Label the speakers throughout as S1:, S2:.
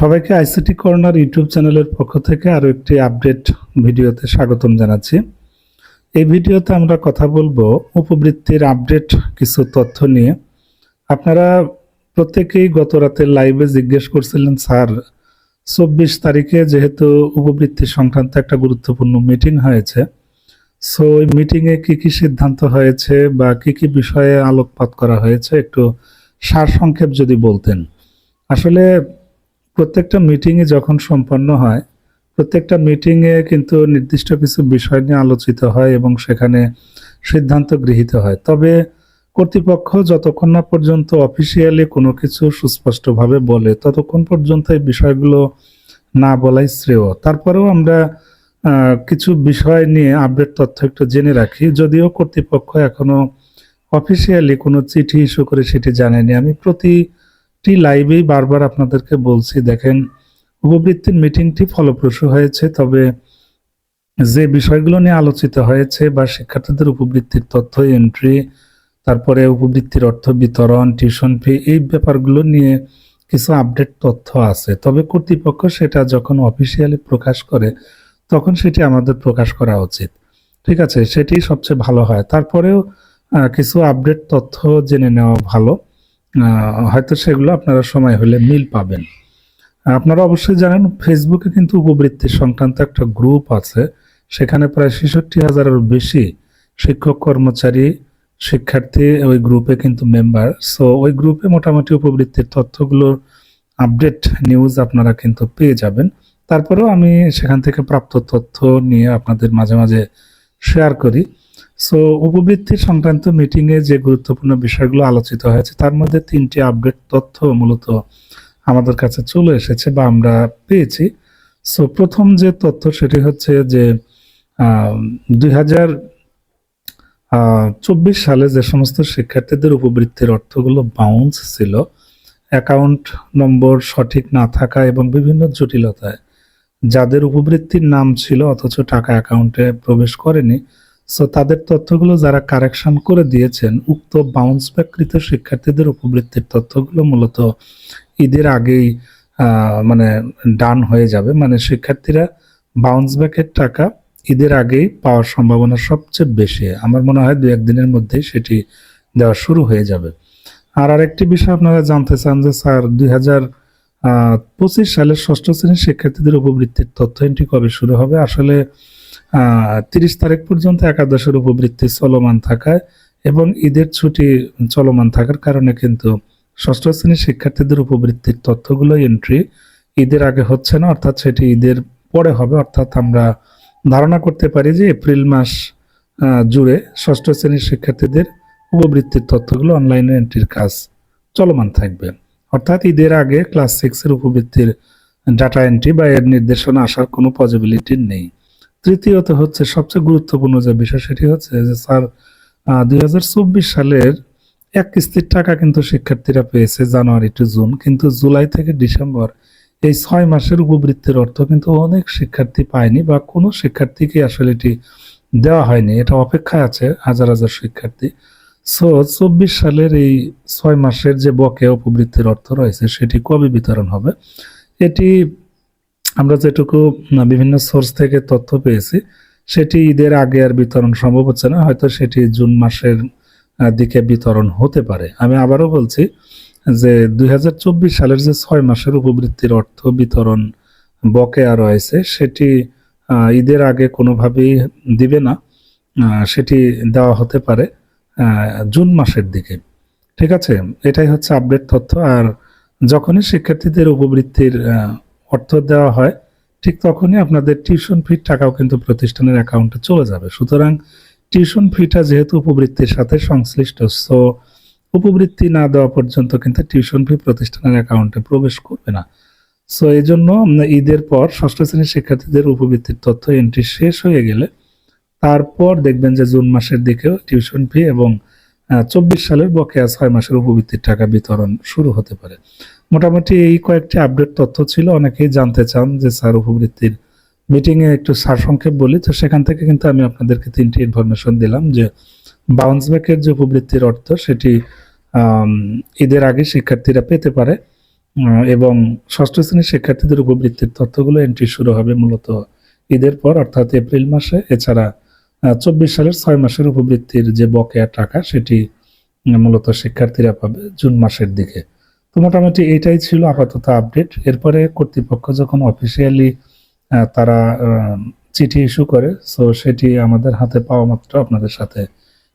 S1: সবাইকে ICT corner YouTube চ্যানেলের পক্ষ থেকে আরও একটি আপডেট ভিডিওতে স্বাগতম জানাচ্ছি। এই ভিডিওতে আমরা কথা বলব উপবৃত্তির আপডেট কিছু তথ্য নিয়ে। আপনারা প্রত্যেকেই গত রাতে লাইভে জিজ্ঞেস করছিলেন, স্যার, চব্বিশ তারিখে যেহেতু উপবৃত্তি সংক্রান্ত একটা গুরুত্বপূর্ণ মিটিং হয়েছে সো ওই মিটিংয়ে কী কী সিদ্ধান্ত হয়েছে বা কি কি বিষয়ে আলোকপাত করা হয়েছে? একটু সারসংক্ষেপ যদি বলতেন। আসলে প্রত্যেকটা মিটিংয়ে যখন সম্পন্ন হয়, প্রত্যেকটা মিটিংয়ে কিন্তু নির্দিষ্ট কিছু বিষয় নিয়ে আলোচিত হয় এবং সেখানে সিদ্ধান্ত গৃহীত হয়। তবে কর্তৃপক্ষ যতক্ষণ না পর্যন্ত অফিসিয়ালি কোনো কিছু সুস্পষ্টভাবে বলে, ততক্ষণ পর্যন্ত এই বিষয়গুলো না বলাই শ্রেয়। তারপরেও আমরা কিছু বিষয় নিয়ে আপডেট তথ্য একটু জেনে রাখি। যদিও কর্তৃপক্ষ এখনও অফিসিয়ালি কোনো চিঠি ইস্যু করে সেটি জানেনি আমি প্রতিটি লাইভেই বারবার আপনাদেরকে বলছি, দেখেন, উপবৃত্তির মিটিংটি ফলপ্রসূ হয়েছে, তবে যে বিষয়গুলো নিয়ে আলোচিত হয়েছে বা শিক্ষার্থীদের উপবৃত্তির তথ্য এন্ট্রি তারপরে উপবৃত্তির অর্থ বিতরণ টিউশন ফি এই ব্যাপারগুলো নিয়ে কিছু আপডেট তথ্য আছে। তবে কর্তৃপক্ষ সেটা যখন অফিসিয়ালি প্রকাশ করে, তখন সেটি আমাদের প্রকাশ করা উচিত। ঠিক আছে, সেটি সবচেয়ে ভালো হয়। তারপরেও কিছু আপডেট তথ্য জেনে নেওয়া ভালো। হয়তো সেগুলো আপনারা সময় হলে মিল পাবেন। আপনারা অবশ্যই জানেন ফেসবুকে কিন্তু উপবৃত্তি সংক্রান্ত একটা গ্রুপ আছে। সেখানে প্রায় ছেষট্টি হাজারের বেশি শিক্ষক, কর্মচারী, শিক্ষার্থী ওই গ্রুপে কিন্তু মেম্বার সো ওই গ্রুপে মোটামুটি উপবৃত্তির তথ্যগুলোর আপডেট নিউজ আপনারা কিন্তু পেয়ে যাবেন। তারপরেও আমি সেখান থেকে প্রাপ্ত তথ্য নিয়ে আপনাদের মাঝে মাঝে শেয়ার করি। সো উপবৃত্তি সংক্রান্ত মিটিংয়ে যে গুরুত্বপূর্ণ বিষয়গুলো আলোচিত হয়েছে, তার মধ্যে তিনটি আপডেট তথ্য মূলত আমাদের কাছে চলে এসেছে বা আমরা পেয়েছি। সো প্রথম যে তথ্য সেটি হচ্ছে যে দুই চব্বিশ সালে যে সমস্ত শিক্ষার্থীদের উপবৃত্তির অর্থগুলো বাউন্স ছিল অ্যাকাউন্ট নম্বর সঠিক না থাকা এবং বিভিন্ন জটিলতায়, যাদের উপবৃত্তির নাম ছিল অথচ টাকা অ্যাকাউন্টে প্রবেশ করেনি সো তাদের তথ্যগুলো যারা কারেকশন করে দিয়েছেন, উক্ত বাউন্স ব্যাকৃত শিক্ষার্থীদের উপবৃত্তির তথ্যগুলো মূলত ঈদের আগেই মানে ডান হয়ে যাবে। মানে শিক্ষার্থীরা বাউন্স ব্যাকের টাকা ঈদের আগেই পাওয়ার সম্ভাবনা সবচেয়ে বেশি। আমার মনে হয় দু একদিনের মধ্যেই সেটি দেওয়া শুরু হয়ে যাবে। আর আরেকটি বিষয় আপনারা জানতে চান যে, স্যার, দুই হাজার পঁচিশ সালের ষষ্ঠ শ্রেণির শিক্ষার্থীদের উপবৃত্তির তথ্য এন্ট্রি কবে শুরু হবে? আসলে তিরিশ তারিখ পর্যন্ত একাদশের উপবৃত্তি চলমান থাকায় এবং ঈদের ছুটি চলমান থাকার কারণে কিন্তু ষষ্ঠ শ্রেণির শিক্ষার্থীদের উপবৃত্তির তথ্যগুলো এন্ট্রি ঈদের আগে হচ্ছে না, অর্থাৎ সেটি ঈদের পরে হবে। অর্থাৎ আমরা ধারণা করতে পারি যে এপ্রিল মাস জুড়ে ষষ্ঠ শ্রেণির শিক্ষার্থীদের উপবৃত্তির তথ্যগুলো অনলাইনে এন্ট্রির কাজ চলমান থাকবে। অর্থাৎ ঈদের আগে ক্লাস সিক্সের উপবৃত্তির ডাটা এন্ট্রি বা এর নির্দেশনা আসার কোনো পসিবিলিটি নেই। তৃতীয়ত হচ্ছে সবচেয়ে গুরুত্বপূর্ণ যে বিষয় সেটি হচ্ছে যে স্যার দুই হাজার চব্বিশ সালের এক কিস্তির টাকা কিন্তু শিক্ষার্থীরা পেয়েছে জানুয়ারি টু জুন। কিন্তু জুলাই থেকে ডিসেম্বর এই ছয় মাসের উপবৃত্তির অর্থ কিন্তু অনেক শিক্ষার্থী পায়নি বা কোনো শিক্ষার্থীকে আসলে এটি দেওয়া হয়নি। এটা অপেক্ষায় আছে হাজার হাজার শিক্ষার্থী। সো, চব্বিশ সালের এই ছয় মাসের যে বকেয়া উপবৃত্তির অর্থ রয়েছে সেটি কবে বিতরণ হবে? এটি আমরা যেটুকু বিভিন্ন সোর্স থেকে তথ্য পেয়েছি, সেটি ঈদের আগে আর বিতরণ সম্ভব হচ্ছে না। হয়তো সেটি জুন মাসের দিকে বিতরণ হতে পারে। আমি আবারও বলছি যে দুই হাজার চব্বিশ সালের যে ছয় মাসের উপবৃত্তির অর্থ বিতরণ বকেয়া রয়েছে, সেটি ঈদের আগে কোনোভাবেই দিবে না। সেটি দেওয়া হতে পারে জুন মাসের দিকে। ঠিক আছে? এটাই হচ্ছে আপডেট তথ্য। আর যখনই শিক্ষার্থীদের উপবৃত্তির অর্থ দেওয়া হয়, ঠিক তখনই আপনাদের টিউশন ফির টাকাও কিন্তু প্রতিষ্ঠানের অ্যাকাউন্টে চলে যাবে। সুতরাং টিউশন ফিটা যেহেতু উপবৃত্তির সাথে সংশ্লিষ্ট সো উপবৃত্তি না দেওয়া পর্যন্ত কিন্তু টিউশন ফি প্রতিষ্ঠানের অ্যাকাউন্টে প্রবেশ করবে না। সো এই জন্য ঈদের পর ষষ্ঠ শ্রেণির শিক্ষার্থীদের উপবৃত্তির তথ্য এন্ট্রি শেষ হয়ে গেলে তারপর দেখবেন যে জুন মাসের দিকেও টিউশন ফি এবং চব্বিশ সালের বকেয়া ছয় মাসের উপবৃত্তির টাকা বিতরণ শুরু হতে পারে। মোটামুটি এই কয়েকটি আপডেট তথ্য ছিল, অনেকেই জানতে চান যে স্যার উপবৃত্তির মিটিংয়ে একটু সারসংক্ষেপ বলি। তো সেখান থেকে কিন্তু আমি আপনাদেরকে তিনটি ইনফরমেশন দিলাম যে বাউন্স ব্যাকের যে উপবৃত্তির অর্থ, সেটি ঈদের আগে শিক্ষার্থীরা পেতে পারে এবং ষষ্ঠ শ্রেণির শিক্ষার্থীদের উপবৃত্তির তথ্যগুলো এন্ট্রি শুরু হবে মূলত ঈদের পর, অর্থাৎ এপ্রিল মাসে। এছাড়া চব্বিশ সালের ছয় মাসের উপবৃত্তির যে বকেয়া টাকা, সেটি মূলত শিক্ষার্থীরা পাবে জুন মাসের দিকে। তো মোটামুটি এটাই ছিল আপাতত আপডেট এরপরে কর্তৃপক্ষ যখন অফিসিয়ালি তারা চিঠি ইস্যু করে সো সেটি আমাদের হাতে পাওয়া মাত্র আপনাদের সাথে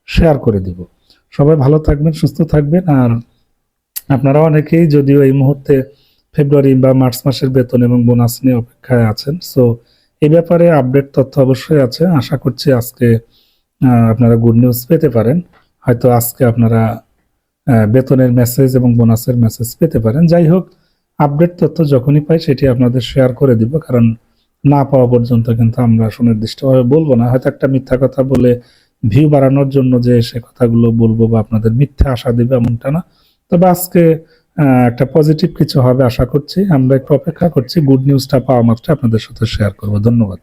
S1: শেয়ার করে দিব। সবাই ভালো থাকবেন, সুস্থ থাকবেন, আর আপনারা অনেকেই যদিও এই মুহূর্তে ফেব্রুয়ারি বা মার্চ মাসের বেতন এবং বোনাস নিয়ে অপেক্ষায় আছেন সো এই ব্যাপারে আপডেট তথ্য অবশ্যই আছে। আশা করছি আজকে আপনারা গুড নিউজ পেতে পারেন। হয়তো আজকে আপনারা বেতনের মেসেজ এবং বোনাসের মেসেজ পেতে পারেন। যাই হোক আপডেট তথ্য যখনই পাই সেটি আপনাদের শেয়ার করে দিব, কারণ না পাওয়া পর্যন্ত কিন্তু আমরা সুনির্দিষ্টভাবে বলব না। হয়তো একটা মিথ্যা কথা বলে ভিউ বাড়ানোর জন্য যে সে কথাগুলো বলব বা আপনাদের মিথ্যা আশা দিবে এমনটা না। তবে আজকে একটা পজিটিভ কিছু হবে আশা করছি। আমরা একটু অপেক্ষা করছি। গুড নিউজটা পাওয়া মাত্র আপনাদের সাথে শেয়ার করব। ধন্যবাদ।